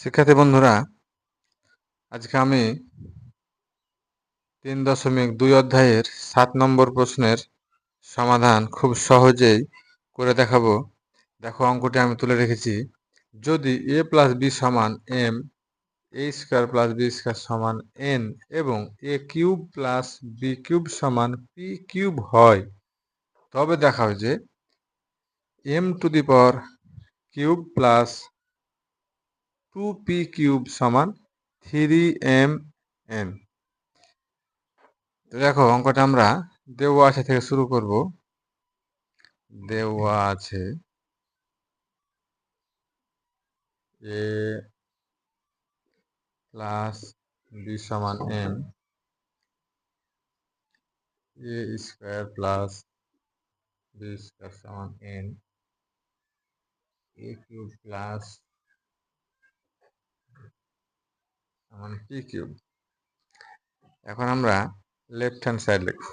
শিক্ষার্থী বন্ধুরা, আজকে আমি তিন দশমিক দুই অধ্যায়ের সাত নম্বর প্রশ্নের সমাধান খুব সহজেই করে দেখাবো। দেখো, অঙ্কটি আমি তুলে রেখেছি। যদি এ প্লাস বি সমান M A square plus B square সমান এন এবং A cube plus B cube সমান পি কিউব হয়, তবে দেখাও যে M to the power cube plus two P cube সমান থ্রি এম এন দেখো, অঙ্কটা আমরা দেওয়া আছে থেকে শুরু করব। দেওয়া আছে এ প্লাস বি সমান M A square plus B square সমান এন এ কিউব প্লাস সমান পি কিউব এখন আমরা লেফট হ্যান্ড সাইড লিখব।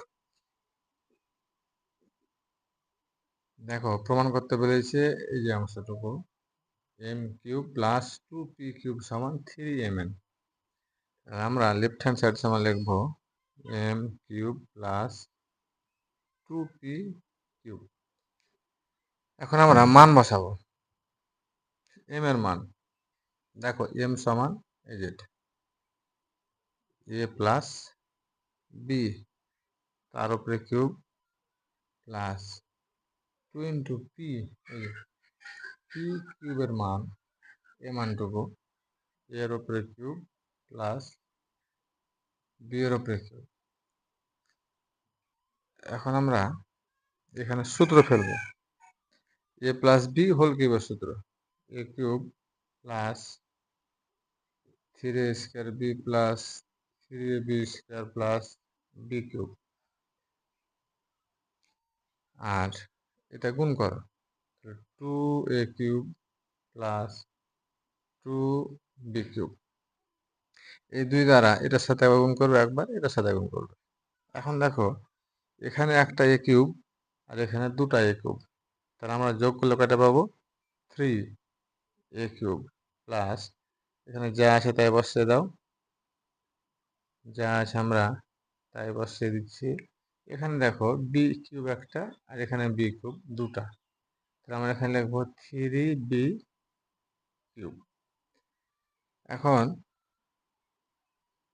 দেখো, প্রমাণ করতে পেরেছে এই যে অংশটুকু। M cube plus two P cube সমান থ্রি এম এন আমরা লেফট হ্যান্ড সাইড সমান লিখব M cube plus two P cube এখন আমরা মান বসাবো। এম এর মান। দেখো এম সমান যেটা এ প্লাস বি, তার উপরে cube plus two into P P কিউবের মান, এ মানটুকু, এর উপরে কিউব প্লাস বি এর উপরে কিউব। এখন আমরা এখানে সূত্র ফেলব। এ প্লাস বি হোল কিউবের সূত্র, A cube plus three square B plus three B square plus B cube আর এটা গুণ করো। Two A cube plus two B cube এই দুই দ্বারা এটার সাথে গুণ করবে একবার, এটার সাথে গুণ করবে। এখন দেখো, এখানে একটা এ কিউব আর এখানে দুটা এ কিউব তাহলে আমরা যোগ করলে কয়টা পাবো? থ্রি এ কিউব প্লাস এখানে যা আছে তাই বসিয়ে দাও। যা আছে আমরা তাই বসিয়ে দিচ্ছি। এখানে দেখো বি কিউব একটা আর এখানে বি কিউব দুটা। তাহলে আমরা এখানে লিখব থ্রি বি কিউব এখন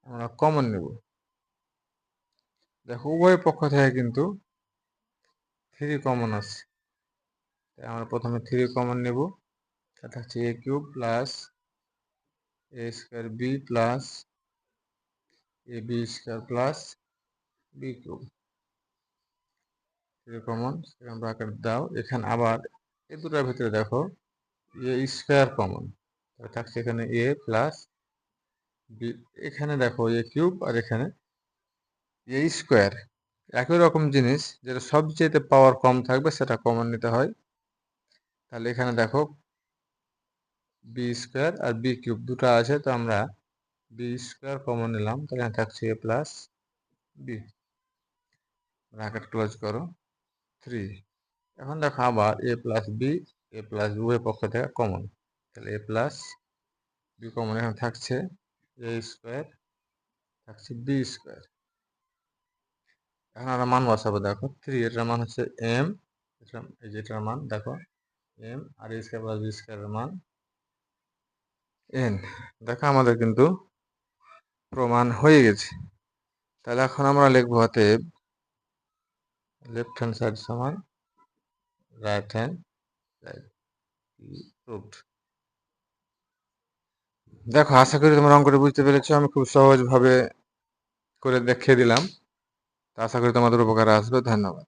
আমরা কমন নেব। দেখো উভয় পক্ষ থেকে কিন্তু থ্রি কমন আছে। তাই আমরা প্রথমে থ্রি কমন নেব। সেটা হচ্ছে A cube plus A square B plus A B square plus B cube common সেখানে ব্রাকেট দাও। এখানে আবার এ দুটার ভিতরে দেখো এ স্কোয়ার কমন থাকছে এখানে এ প্লাস বি এখানে দেখো এ কিউব আর এখানে এ স্কোয়ার একই রকম জিনিস, যেটা সবচেয়ে পাওয়ার কম থাকবে, সেটা কমন নিতে হয়। তাহলে এখানে দেখো বি স্কোয়ার আর বি কিউব দুটো আছে, তো আমরা বি স্কোয়ার কমন নিলাম, তাহলে থাকছে A plus B bracket close করো থ্রি এখন দেখো আবার A plus B A plus উভয় পক্ষ থেকে কমন তাহলে এ প্লাস বি কমন এখানে থাকছে এ স্কোয়ার থাকছে বি স্কোয়ার এখন আমরা মান বসাবো, দেখো থ্রি এটার মান হচ্ছে এম এই যেটার মান, দেখো এম আর এ স্কোয়ার প্লাস বি স্কোয়ারের মান এন দেখো আমাদের কিন্তু প্রমাণ হয়ে গেছে। তাহলে এখন আমরা লিখব অতএব লেফট হ্যান্ড সাইড সমান রাইট হ্যান্ড সাইড প্রুভড দেখো, আশা করি তোমরা অঙ্কটা বুঝতে পেরেছ। আমি খুব সহজভাবে করে দেখিয়ে দিলাম। তা আশা করি তোমাদের উপকার আসবে। ধন্যবাদ।